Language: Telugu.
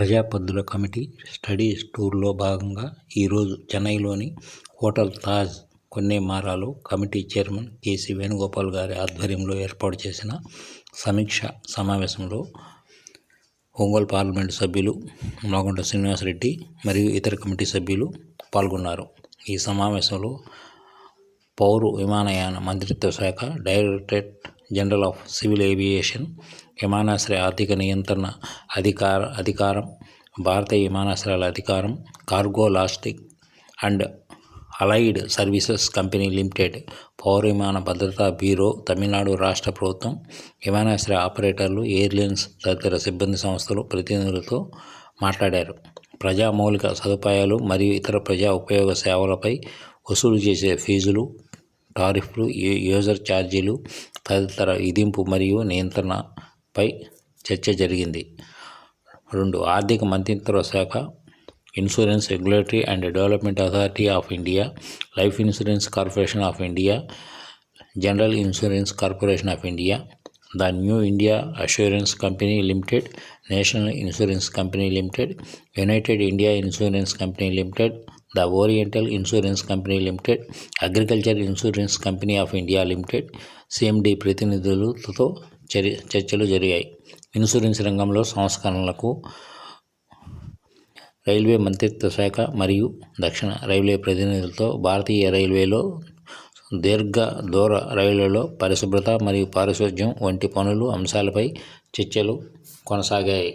ప్రజాపద్దుల కమిటీ స్టడీస్ టూర్లో భాగంగా ఈరోజు చెన్నైలోని hotel Taj కొన్నేమారాలో committee chairman K C Venugopal గారి ఆధ్వర్యంలో ఏర్పాటు చేసిన సమీక్ష సమావేశంలో ఒంగోలు పార్లమెంటు సభ్యులు మాగుంట శ్రీనివాసరెడ్డి మరియు ఇతర కమిటీ సభ్యులు పాల్గొన్నారు. ఈ సమావేశంలో పౌర విమానయాన మంత్రిత్వ శాఖ directorate general of civil aviation విమానాశ్రయ ఆర్థిక నియంత్రణ అధికార అధికారం భారతీయ విమానాశ్రయాల అధికారం cargo logistics and allied services company limited పౌర విమాన భద్రతా బ్యూరో తమిళనాడు రాష్ట్ర ప్రభుత్వం విమానాశ్రయ ఆపరేటర్లు ఎయిర్లైన్స్ తదితర సిబ్బంది సంస్థలు ప్రతినిధులతో మాట్లాడారు. ప్రజా మౌలిక సదుపాయాలు మరియు ఇతర ప్రజా ఉపయోగ సేవలపై వసూలు చేసే ఫీజులు టారిఫ్లు యూజర్ ఛార్జీలు తదితర విధింపు మరియు నియంత్రణపై చర్చ జరిగింది. రెండు ఆర్థిక మంత్రిత్వ శాఖ insurance regulatory and development authority of India life insurance corporation of India general insurance corporation of India the new India assurance company limited national insurance company limited united India insurance company limited the oriental insurance company limited agriculture insurance company of India limited CMD ప్రతినిధులతో చర్య చర్చలు జరిగాయి. ఇన్సూరెన్స్ రంగంలో సంస్కరణలకు రైల్వే మంత్రిత్వ శాఖ మరియు దక్షిణ రైల్వే ప్రతినిధులతో భారతీయ రైల్వేలో దీర్ఘ దూర రైళ్ళలో పరిశుభ్రత మరియు పారిశుధ్యం వంటి పనులు అంశాలపై చర్చలు కొనసాగాయి.